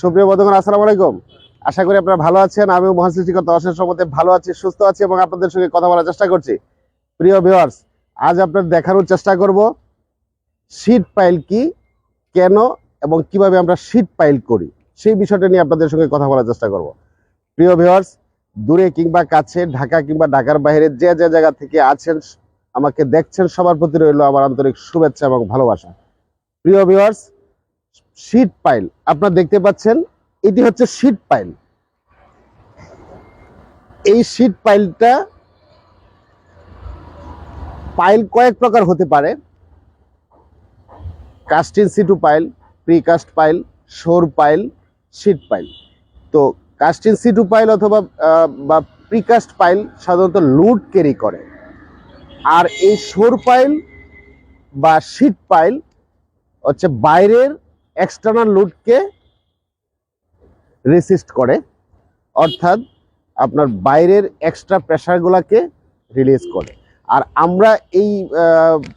সুপ্রিয় বন্ধুগণ, আসসালামু আলাইকুম। আশা করি আপনারা ভালো আছেন, আমিও মহান সৃষ্টিকর্তা, অশেষ ভালো আছি, সুস্থ আছি এবং আপনাদের সঙ্গে কথা বলার চেষ্টা করছি। প্রিয় ভিউয়ার্স আজ আপনার দেখানোর চেষ্টা করব শীট পাইল কি, কেন এবং কীভাবে আমরা শীট পাইল করি, সেই বিষয়টা নিয়ে আপনাদের সঙ্গে কথা বলার চেষ্টা করব। প্রিয় ভিউয়ার্স দূরে কিংবা কাছে, ঢাকা কিংবা ঢাকার বাইরে, যে যে জায়গা থেকে আছেন, আমাকে দেখছেন, সবার প্রতি রইল আমার আন্তরিক শুভেচ্ছা এবং ভালোবাসা। প্রিয় ভিউয়ার্স শীট পাইল। আপনারা দেখতে পাচ্ছেন, এটি হচ্ছে শীট পাইল। এই শীট পাইলটা পাইল কয়েক প্রকার হতে পারে। Cast in situ pile precast pile shore pile sheet pile. তো কাস্টিন সিটু পাইল অথবা বা প্রিকাস্ট পাইল সাধারণত লুড ক্যারি করে। আর এই শোর পাইল বা শীট পাইল হচ্ছে বাইরের এক্সটার্নাল লোডকে রেসিস্ট করে, অর্থাৎ আপনার বাইরের এক্সট্রা প্রেশারগুলোকে রিলিজ করে। আর আমরা এই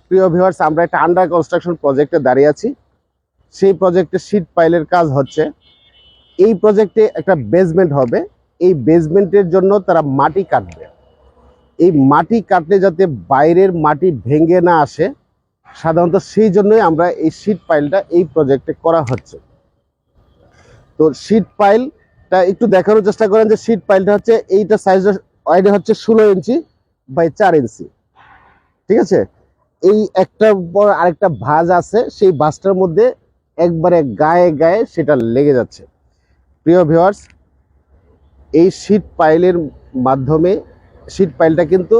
প্রিয় ভিউয়ার্স আমরা একটা আন্ডার কনস্ট্রাকশন প্রজেক্টে দাঁড়িয়ে আছি। সেই প্রজেক্টে শীট পাইলের কাজ হচ্ছে। এই প্রজেক্টে একটা বেসমেন্ট হবে। এই বেসমেন্টের জন্য তারা মাটি কাটবে। এই মাটি কাটলে যাতে বাইরের মাটি ভেঙে না আসে সাধারণত সেই জন্যই আমরা এই শীট পাইলটা এই প্রজেক্টে করা হচ্ছে। তো শীট পাইলটা একটু দেখানোর চেষ্টা করেন যে শীট পাইলটা হচ্ছে এইটা সাইজ ওয়াইডে হচ্ছে ষোলো ইঞ্চি বাই চার ইঞ্চি। ঠিক আছে? এই একটার পর আরেকটা ভাঁজ আছে, সেই ভাঁজটার মধ্যে একবারে গায়ে গায়ে সেটা লেগে যাচ্ছে। প্রিয় ভিউয়ার্স এই শীট পাইলের মাধ্যমে শীট পাইলটা কিন্তু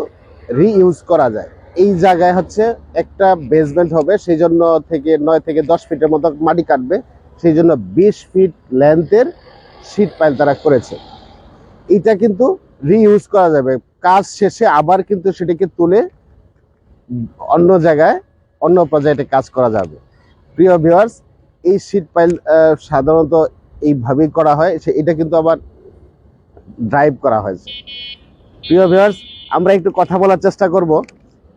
রিইউজ করা যায়। এই জায়গায় হচ্ছে একটা বেসমেন্ট হবে সেই জন্য থেকে নয় থেকে দশ ফিটের মতো মাটি কাটবে সেই জন্য বিশ ফিট লেন্থের শীট পাইল তারা করেছে। এটা কিন্তু রিইউজ করা যাবে। কাজ শেষে আবার কিন্তু সেটাকে তুলে অন্য জায়গায়, অন্য প্রজেক্টে কাজ করা যাবে। প্রিয় ভিউয়ার্স এই শীট পাইল সাধারণত এইভাবেই করা হয়, সে, এটা কিন্তু আবার ড্রাইভ করা হয়েছে। প্রিয় ভিউয়ার্স আমরা একটু কথা বলার চেষ্টা করব।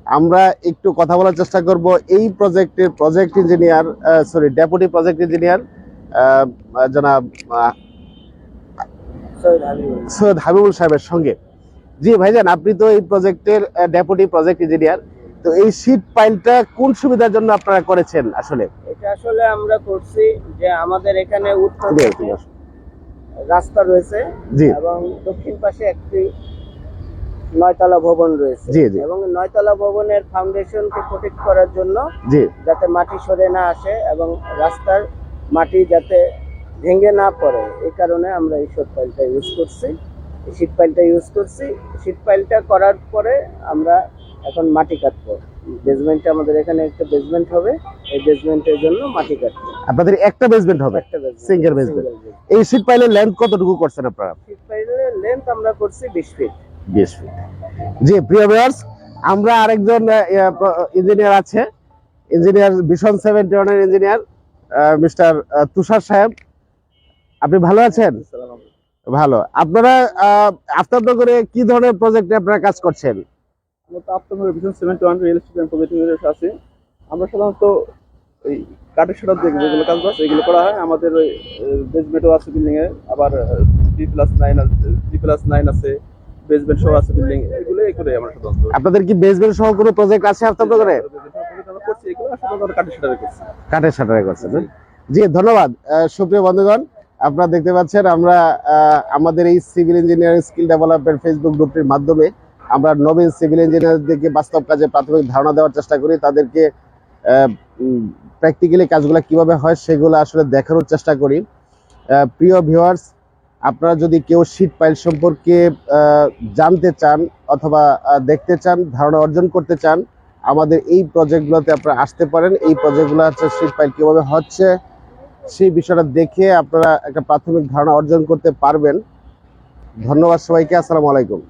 আমরা একটু কথা বলার চেষ্টা করব এই প্রজেক্টের project engineer sorry deputy project engineer জনাব সৈয়দ হাবিবুল। সাহেবের সঙ্গে। জি ভাইজান আপনি তো এই প্রজেক্টের ডেপুটি প্রজেক্ট ইঞ্জিনিয়ার তো এই শীট পাইলটা কোন সুবিধার জন্য আপনারা করেছেন আসলে? এটা আসলে আমরা করছি যে আমাদের এখানে উত্তর রাস্তা রয়েছে জি। এবং দক্ষিণ পাশে একটি নয়তলা ভবন রয়েছে। জি, জি। এবং নয়তলা ভবনের ফাউন্ডেশনকে প্রোটেক্ট করার জন্য জি। যাতে মাটি সরে না আসে এবং রাস্তার মাটি যাতে ভেঙে না পড়ে এই কারণে আমরা এই শীট পাইলটা ইউজ করছি। এই শীট পাইলটা ইউজ করছি। শীট পাইলটা করার পরে আমরা এখন মাটি কাটবো। বেসমেন্টে আমাদের এখানে একটা বেসমেন্ট হবে। এই বেসমেন্টের জন্য মাটি কাটবো। আপনাদের একটা বেসমেন্ট হবে? একটা Single basement। এই শীট পাইলের লেন্থ কতটুকু করছেন আপনারা? শীট পাইলের লেন্থ আমরা করছি বিশ ফিট বিশ ফিট জি প্রিয় ভিউয়ার্স আমরা আরেকজন ইঞ্জিনিয়ার আছে। ইঞ্জিনিয়ার ভীষণ সেভেন্টি ওয়ানের ইঞ্জিনিয়ার মিস্টার তুষার সাহেব। আপনি ভালো আছেন? ভালো। আপনারা আফতাবনগরে কি ধরনের প্রজেক্টে আপনারা কাজ করছেন? ভীষণ cement one real estate project আছে। আমরা সাধারণত এই কাঠের সাথে যে যেগুলো কাজ আছে এগুলো করা হয়। আমাদের ওই বেসমেন্টও আছে বিল্ডিং এ। আবার জি প্লাস নাইন আছে জি প্লাস নাইন আছে। বেসমেন্ট সহ আছে বিল্ডিং এগুলো করে আমরা সাধারণত আপনাদের কি বেসমেন্ট সহ কোনো প্রজেক্ট আছে আফতাবনগরে আমরা করছি এগুলো সাধারণত কাঠের করছি। কাঠের করছেন জি ধন্যবাদ। সুপ্রিয় বন্ধুগণ আপনারা দেখতে পাচ্ছেন আমরা আমাদের এই civil engineering skill development Facebook গ্রুপটির মাধ্যমে আমরা নবীন সিভিল ইঞ্জিনিয়ারদেরকে বাস্তব কাজে প্রাথমিক ধারণা দেওয়ার চেষ্টা করি তাদেরকে প্র্যাকটিক্যালি কাজগুলো কীভাবে হয় সেগুলো আসলে দেখানোর চেষ্টা করি। প্রিয় ভিউয়ার্স আপনারা যদি কেউ শীত পাইল সম্পর্কে জানতে চান অথবা দেখতে চান, ধারণা অর্জন করতে চান, আমাদের এই প্রজেক্টগুলোতে আপনারা আসতে পারেন। এই প্রজেক্টগুলো হচ্ছে শীত পাইল কীভাবে হচ্ছে, সেই বিষয়টা দেখে আপনারা একটা প্রাথমিক ধারণা অর্জন করতে পারবেন। ধন্যবাদ সবাইকে, আসসালামু আলাইকুম।